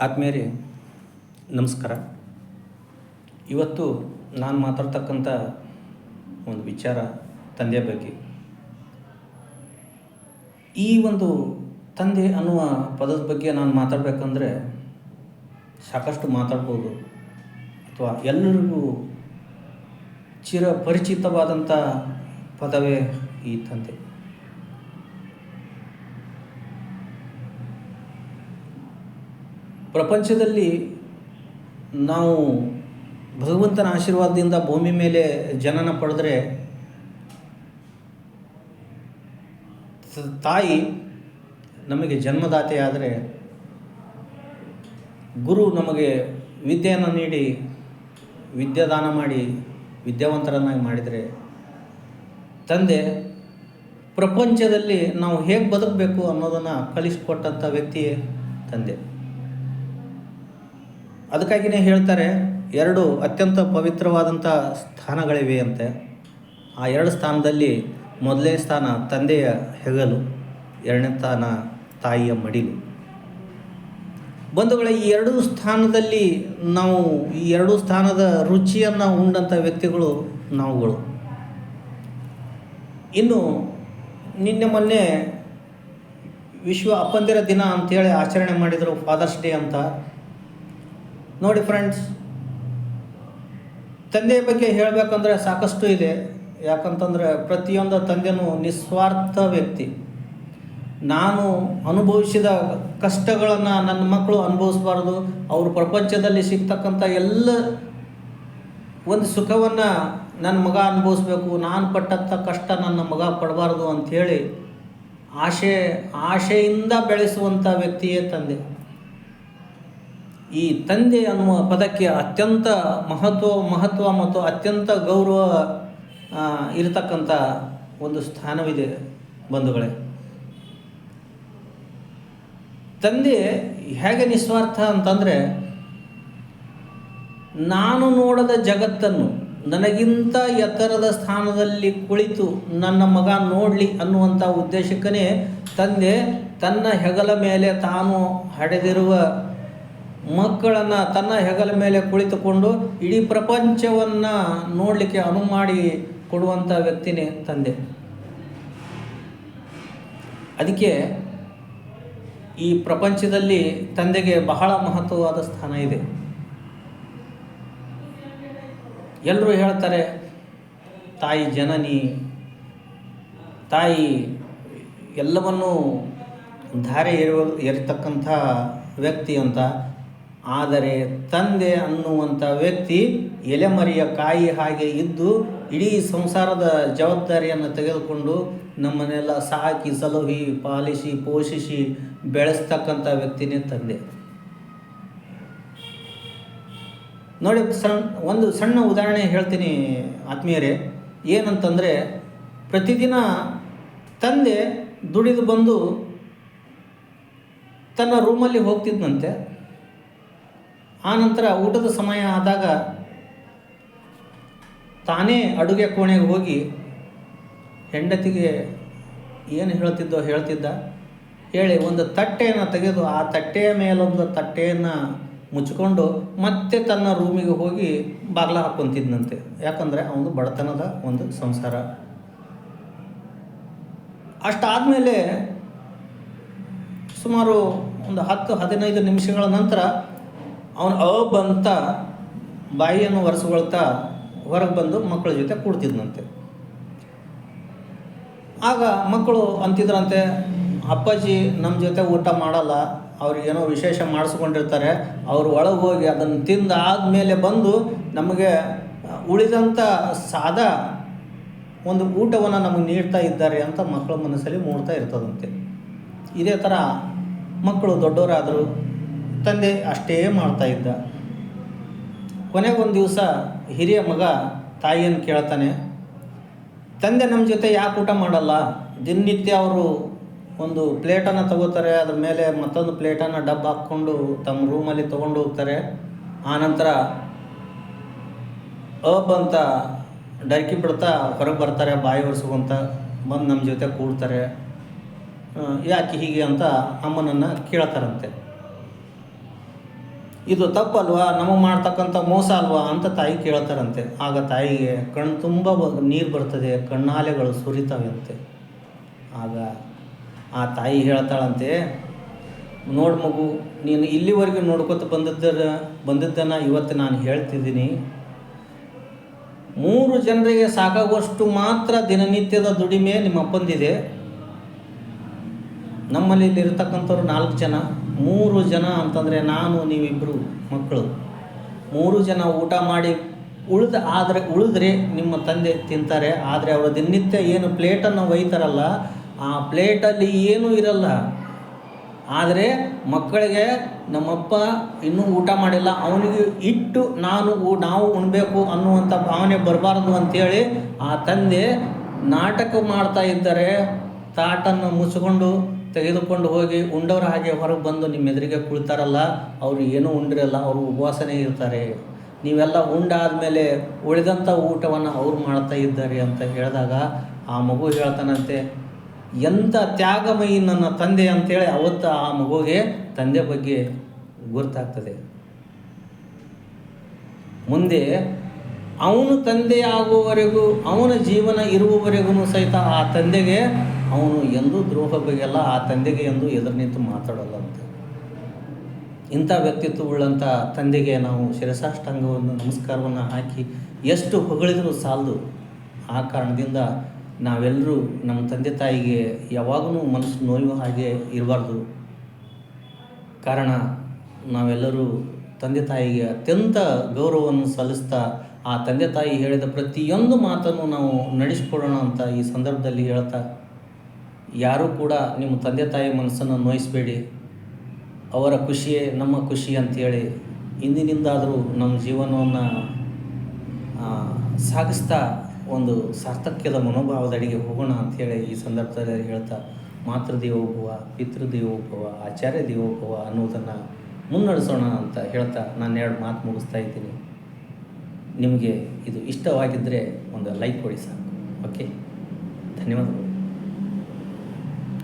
ಆತ್ಮೀಯರೇ, ನಮಸ್ಕಾರ. ಇವತ್ತು ನಾನು ಮಾತಾಡ್ತಕ್ಕಂಥ ಒಂದು ವಿಚಾರ ತಂದೆಯ ಬಗ್ಗೆ. ಈ ಒಂದು ತಂದೆ ಅನ್ನುವ ಪದದ ಬಗ್ಗೆ ನಾನು ಮಾತಾಡಬೇಕಂದ್ರೆ ಸಾಕಷ್ಟು ಮಾತಾಡ್ಬೋದು. ಅಥವಾ ಎಲ್ಲರಿಗೂ ಚಿರಪರಿಚಿತವಾದಂಥ ಪದವೇ ಈ ತಂದೆ. ಪ್ರಪಂಚದಲ್ಲಿ ನಾವು ಭಗವಂತನ ಆಶೀರ್ವಾದದಿಂದ ಭೂಮಿ ಮೇಲೆ ಜನನ ಪಡೆದ್ರೆ ತಾಯಿ ನಮಗೆ ಜನ್ಮದಾತೆಯಾದರೆ ಗುರು ನಮಗೆ ವಿದ್ಯೆಯನ್ನು ನೀಡಿ, ವಿದ್ಯಾದಾನ ಮಾಡಿ, ವಿದ್ಯಾವಂತರನ್ನಾಗಿ ಮಾಡಿದರೆ ತಂದೆ ಪ್ರಪಂಚದಲ್ಲಿ ನಾವು ಹೇಗೆ ಬದುಕಬೇಕು ಅನ್ನೋದನ್ನು ಕಲಿಸಿಕೊಟ್ಟಂಥ ವ್ಯಕ್ತಿಯೇ ತಂದೆ. ಅದಕ್ಕಾಗಿಯೇ ಹೇಳ್ತಾರೆ, ಎರಡು ಅತ್ಯಂತ ಪವಿತ್ರವಾದಂಥ ಸ್ಥಾನಗಳಿವೆ ಅಂತೆ. ಆ ಎರಡು ಸ್ಥಾನದಲ್ಲಿ ಮೊದಲನೇ ಸ್ಥಾನ ತಂದೆಯ ಹೆಗಲು, ಎರಡನೇ ಸ್ಥಾನ ತಾಯಿಯ ಮಡಿಲು. ಬಂಧುಗಳ, ಈ ಎರಡು ಸ್ಥಾನದಲ್ಲಿ ನಾವು, ಈ ಎರಡು ಸ್ಥಾನದ ರುಚಿಯನ್ನು ಉಂಡಂಥ ವ್ಯಕ್ತಿಗಳು ನಾವುಗಳು. ಇನ್ನು ನಿನ್ನೆ ಮೊನ್ನೆ ವಿಶ್ವ ಅಪ್ಪಂದಿರ ದಿನ ಅಂತೇಳಿ ಆಚರಣೆ ಮಾಡಿದರು ಫಾದರ್ಸ್ ಡೇ ಅಂತ. ನೋಡಿ ಫ್ರೆಂಡ್ಸ್ ತಂದೆಯ ಬಗ್ಗೆ ಹೇಳಬೇಕಂದ್ರೆ ಸಾಕಷ್ಟು ಇದೆ. ಯಾಕಂತಂದರೆ ಪ್ರತಿಯೊಂದು ತಂದೆನೂ ನಿಸ್ವಾರ್ಥ ವ್ಯಕ್ತಿ. ನಾನು ಅನುಭವಿಸಿದ ಕಷ್ಟಗಳನ್ನು ನನ್ನ ಮಕ್ಕಳು ಅನುಭವಿಸಬಾರ್ದು. ಅವರು ಪ್ರಪಂಚದಲ್ಲಿ ಸಿಗ್ತಕ್ಕಂಥ ಎಲ್ಲ ಒಂದು ಸುಖವನ್ನು ನನ್ನ ಮಗ ಅನುಭವಿಸ್ಬೇಕು. ನಾನು ಪಟ್ಟಂಥ ಕಷ್ಟ ನನ್ನ ಮಗ ಪಡಬಾರ್ದು ಅಂಥೇಳಿ ಆಶೆ, ಆಶೆಯಿಂದ ಬೆಳೆಸುವಂಥ ವ್ಯಕ್ತಿಯೇ ತಂದೆ. ಈ ತಂದೆ ಅನ್ನುವ ಪದಕ್ಕೆ ಅತ್ಯಂತ ಮಹತ್ವ ಮಹತ್ವ ಮತ್ತು ಅತ್ಯಂತ ಗೌರವ ಇರತಕ್ಕಂಥ ಒಂದು ಸ್ಥಾನವಿದೆ ಬಂಧುಗಳೇ. ತಂದೆ ಹೇಗೆ ನಿಸ್ವಾರ್ಥ ಅಂತಂದರೆ, ನಾನು ನೋಡದ ಜಗತ್ತನ್ನು ನನಗಿಂತ ಎತ್ತರದ ಸ್ಥಾನದಲ್ಲಿ ಕುಳಿತು ನನ್ನ ಮಗ ನೋಡಲಿ ಅನ್ನುವಂಥ ಉದ್ದೇಶಕ್ಕನೇ ತಂದೆ ತನ್ನ ಹೆಗಲ ಮೇಲೆ ತಾನು ಹಡೆದಿರುವ ಮಕ್ಕಳನ್ನು ತನ್ನ ಹೆಗಲ ಮೇಲೆ ಕುಳಿತುಕೊಂಡು ಇಡೀ ಪ್ರಪಂಚವನ್ನು ನೋಡಲಿಕ್ಕೆ ಅನುವು ಮಾಡಿ ಕೊಡುವಂಥ ವ್ಯಕ್ತಿನೇ ತಂದೆ. ಅದಕ್ಕೆ ಈ ಪ್ರಪಂಚದಲ್ಲಿ ತಂದೆಗೆ ಬಹಳ ಮಹತ್ವವಾದ ಸ್ಥಾನ ಇದೆ. ಎಲ್ಲರೂ ಹೇಳ್ತಾರೆ, ತಾಯಿ ಜನನಿ, ತಾಯಿ ಎಲ್ಲವನ್ನೂ ಧಾರೆ ಎರುವ, ಎರಿತಕ್ಕಂಥ ವ್ಯಕ್ತಿ ಅಂತ. ಆದರೆ ತಂದೆ ಅನ್ನುವಂಥ ವ್ಯಕ್ತಿ ಎಲೆಮರಿಯ ಕಾಯಿ ಹಾಗೆ ಇದ್ದು ಇಡೀ ಸಂಸಾರದ ಜವಾಬ್ದಾರಿಯನ್ನು ತೆಗೆದುಕೊಂಡು ನಮ್ಮನ್ನೆಲ್ಲ ಸಾಕಿ, ಸಲಹಿ, ಪಾಲಿಸಿ, ಪೋಷಿಸಿ ಬೆಳೆಸ್ತಕ್ಕಂಥ ವ್ಯಕ್ತಿನೇ ತಂದೆ. ನೋಡಿ ಸಣ್ಣ ಒಂದು ಸಣ್ಣ ಉದಾಹರಣೆ ಹೇಳ್ತೀನಿ ಆತ್ಮೀಯರೇ. ಏನಂತಂದರೆ, ಪ್ರತಿದಿನ ತಂದೆ ದುಡಿದು ಬಂದು ತನ್ನ ರೂಮಲ್ಲಿ ಹೋಗ್ತಿದ್ದಂತೆ ಆನಂತರ ಊಟದ ಸಮಯ ಆದಾಗ ತಾನೇ ಅಡುಗೆ ಕೋಣೆಗೆ ಹೋಗಿ ಹೆಂಡತಿಗೆ ಏನು ಹೇಳ್ತಿದ್ದೋ ಹೇಳ್ತಿದ್ದ. ಹೇಳಿ ಒಂದು ತಟ್ಟೆಯನ್ನು ತೆಗೆದು ಆ ತಟ್ಟೆಯ ಮೇಲೊಂದು ತಟ್ಟೆಯನ್ನು ಮುಚ್ಚಿಕೊಂಡು ಮತ್ತೆ ತನ್ನ ರೂಮಿಗೆ ಹೋಗಿ ಬಾಗ್ಲ ಹಾಕ್ಕೊಂತಿದ್ನಂತೆ. ಯಾಕಂದರೆ ಅವನು ಬಡತನದ ಒಂದು ಸಂಸಾರ. ಅಷ್ಟಾದಮೇಲೆ ಸುಮಾರು ಒಂದು ಹತ್ತು ಹದಿನೈದು ನಿಮಿಷಗಳ ನಂತರ ಅವನು ಅಬ್ ಅಂತ ಬಾಯಿಯನ್ನು ಒರೆಸ್ಕೊಳ್ತಾ ಹೊರಗೆ ಬಂದು ಮಕ್ಕಳ ಜೊತೆ ಕೂಡ್ತಿದ್ನಂತೆ. ಆಗ ಮಕ್ಕಳು ಅಂತಿದ್ರಂತೆ, ಅಪ್ಪಾಜಿ ನಮ್ಮ ಜೊತೆ ಊಟ ಮಾಡಲ್ಲ ಅವ್ರಿಗೇನೋ ವಿಶೇಷ ಮಾಡಿಸ್ಕೊಂಡಿರ್ತಾರೆ, ಅವರು ಒಳಗೆ ಹೋಗಿ ಅದನ್ನು ತಿಂದು ಆದಮೇಲೆ ಬಂದು ನಮಗೆ ಉಳಿದಂಥ ಸಾದಾ ಒಂದು ಊಟವನ್ನು ನಮಗೆ ನೀಡ್ತಾ ಇದ್ದಾರೆ ಅಂತ ಮಕ್ಕಳ ಮನಸ್ಸಲ್ಲಿ ಮೂಡ್ತಾ ಇರ್ತದಂತೆ. ಇದೇ ಥರ ಮಕ್ಕಳು ದೊಡ್ಡವರಾದರು ತಂದೆ ಅಷ್ಟೇ ಮಾಡ್ತಾ ಇದ್ದ. ಕೊನೆಗೊಂದು ದಿವಸ ಹಿರಿಯ ಮಗ ತಾಯಿಯನ್ನು ಕೇಳ್ತಾನೆ, ತಂದೆ ನಮ್ಮ ಜೊತೆ ಯಾಕೆ ಊಟ ಮಾಡಲ್ಲ? ದಿನನಿತ್ಯ ಅವರು ಒಂದು ಪ್ಲೇಟನ್ನು ತಗೋತಾರೆ, ಅದ್ರ ಮೇಲೆ ಮತ್ತೊಂದು ಪ್ಲೇಟನ್ನು ಡಬ್ಬ ಹಾಕ್ಕೊಂಡು ತಮ್ಮ ರೂಮಲ್ಲಿ ತೊಗೊಂಡು ಹೋಗ್ತಾರೆ. ಆನಂತರ ಅಬ್ ಅಂತ ಡರ್ಕಿ ಬಿಡ್ತಾ ಹೊರಗೆ ಬರ್ತಾರೆ, ಬಾಯಿ ಒರೆಸ್ಕೊಂತ ಬಂದು ನಮ್ಮ ಜೊತೆ ಕೂಡ್ತಾರೆ. ಯಾಕೆ ಹೀಗೆ ಅಂತ ಅಮ್ಮನನ್ನು ಕೇಳ್ತಾರಂತೆ. ಇದು ತಪ್ಪಲ್ವಾ? ನಮಗೆ ಮಾಡ್ತಕ್ಕಂಥ ಮೋಸ ಅಲ್ವಾ? ಅಂತ ತಾಯಿ ಕೇಳ್ತಾರಂತೆ. ಆಗ ತಾಯಿಗೆ ಕಣ್ಣು ತುಂಬ ನೀರು ಬರ್ತದೆ, ಕಣ್ಣಾಲೆಗಳು ಸುರಿತಾವಂತೆ. ಆಗ ಆ ತಾಯಿ ಹೇಳ್ತಾಳಂತೆ, ನೋಡು ಮಗು, ನೀನು ಇಲ್ಲಿವರೆಗೂ ನೋಡ್ಕೊತ ಬಂದದ್ದರ, ಬಂದದ್ದನ್ನು ಇವತ್ತು ನಾನು ಹೇಳ್ತಿದ್ದೀನಿ. ಮೂರು ಜನರಿಗೆ ಸಾಕಾಗುವಷ್ಟು ಮಾತ್ರ ದಿನನಿತ್ಯದ ದುಡಿಮೆ ನಿಮ್ಮ ಅಪ್ಪಂದಿದೆ ನಮ್ಮಲ್ಲಿ ಇಲ್ಲಿರ್ತಕ್ಕಂಥವ್ರು ನಾಲ್ಕು ಜನ. ಮೂರು ಜನ ಅಂತಂದರೆ ನಾನು ನೀವಿಬ್ಬರು ಮಕ್ಕಳು. ಮೂರು ಜನ ಊಟ ಮಾಡಿ ಉಳಿದ ಆದರೆ, ಉಳಿದ್ರೆ ನಿಮ್ಮ ತಂದೆ ತಿಂತಾರೆ, ಆದರೆ ಅವರು ದಿನನಿತ್ಯ ಏನು ಪ್ಲೇಟನ್ನು ಒಯ್ತಾರಲ್ಲ, ಆ ಪ್ಲೇಟಲ್ಲಿ ಏನೂ ಇರಲ್ಲ. ಆದರೆ ಮಕ್ಕಳಿಗೆ ನಮ್ಮಪ್ಪ ಇನ್ನೂ ಊಟ ಮಾಡಿಲ್ಲ, ಅವನಿಗೆ ಇಟ್ಟು ನಾನು ನಾವು ಉಣ್ಬೇಕು ಅನ್ನುವಂಥ ಭಾವನೆ ಬರಬಾರ್ದು ಅಂತೇಳಿ ಆ ತಂದೆ ನಾಟಕ ಮಾಡ್ತಾ ಇದ್ದರೆ, ತಾಟನ್ನು ಮುಚ್ಚಿಕೊಂಡು ತೆಗೆದುಕೊಂಡು ಹೋಗಿ ಉಂಡವರ ಹಾಗೆ ಹೊರಗೆ ಬಂದು ನಿಮ್ಮ ಎದುರಿಗೆ ಕುಳಿತಾರಲ್ಲ, ಅವರು ಏನೂ ಉಂಡಿರಲ್ಲ, ಅವರು ಉಪವಾಸನೇ ಇರ್ತಾರೆ. ನೀವೆಲ್ಲ ಉಂಡಾದ್ಮೇಲೆ ಉಳಿದಂಥ ಊಟವನ್ನು ಅವ್ರು ಮಾಡ್ತಾ ಇದ್ದಾರೆ ಅಂತ ಹೇಳಿದಾಗ ಆ ಮಗು ಹೇಳ್ತಾನಂತೆ ಎಂಥ ತ್ಯಾಗಮಯಿ ನನ್ನ ತಂದೆ ಅಂತೇಳಿ ಅವತ್ತು ಆ ಮಗುವಿಗೆ ತಂದೆ ಬಗ್ಗೆ ಗುರ್ತಾಗ್ತದೆ ಮುಂದೆ ಅವನು ತಂದೆ ಆಗುವವರೆಗೂ ಅವನ ಜೀವನ ಇರುವವರೆಗೂ ಸಹಿತ ಆ ತಂದೆಗೆ, ಅವನು ಎಂದೂ ದ್ರೋಹ ಬಗೆಯಲ್ಲ, ಆ ತಂದೆಗೆ ಎಂದೂ ಎದುರು ನಿಂತು ಮಾತಾಡಲ್ಲಂತೆ ಇಂಥ ವ್ಯಕ್ತಿತ್ವವುಳ್ಳಂಥ ತಂದೆಗೆ ನಾವು ಶಿರಸಾಷ್ಟಾಂಗವನ್ನು, ನಮಸ್ಕಾರವನ್ನು ಹಾಕಿ ಎಷ್ಟು ಹೊಗಳಿದರೂ ಸಾಲದು. ಆ ಕಾರಣದಿಂದ ನಾವೆಲ್ಲರೂ ನಮ್ಮ ತಂದೆ ತಾಯಿಗೆ ಯಾವಾಗಲೂ ಮನಸ್ಸು ನೋಯುವ ಹಾಗೆ ಇರಬಾರ್ದು. ಕಾರಣ, ನಾವೆಲ್ಲರೂ ತಂದೆ ತಾಯಿಗೆ ಅತ್ಯಂತ ಗೌರವವನ್ನು ಸಲ್ಲಿಸ್ತಾ ಆ ತಂದೆ ತಾಯಿ ಹೇಳಿದ ಪ್ರತಿಯೊಂದು ಮಾತನ್ನು ನಾವು ನಡೆಸಿಕೊಡೋಣ ಅಂತ ಈ ಸಂದರ್ಭದಲ್ಲಿ ಹೇಳ್ತಾ, ಯಾರೂ ಕೂಡ ನಿಮ್ಮ ತಂದೆ ತಾಯಿ ಮನಸ್ಸನ್ನು ನೋಯಿಸಬೇಡಿ. ಅವರ ಖುಷಿಯೇ ನಮ್ಮ ಖುಷಿ ಅಂತೇಳಿ ಇಂದಿನಿಂದಾದರೂ ನಮ್ಮ ಜೀವನವನ್ನು ಸಾಗಿಸ್ತಾ ಒಂದು ಸಾರ್ಥಕ್ಯದ ಮನೋಭಾವದಡಿಗೆ ಹೋಗೋಣ ಅಂಥೇಳಿ ಈ ಸಂದರ್ಭದಲ್ಲಿ ಹೇಳ್ತಾ, ಮಾತೃದೇವೋಭವ, ಪಿತೃದೇವೋಭವ ಆಚಾರ್ಯ ದೇವೋಭವ ಅನ್ನೋದನ್ನು ಮುನ್ನಡೆಸೋಣ ಅಂತ ಹೇಳ್ತಾ ನಾನು ಎರಡು ಮಾತು ಮುಗಿಸ್ತಾ ಇದ್ದೀನಿ. ನಿಮಗೆ ಇದು ಇಷ್ಟವಾಗಿದ್ದರೆ ಒಂದು ಲೈಕ್ ಕೊಡಿ ಸಾಕು. ಓಕೆ ಧನ್ಯವಾದಗಳು.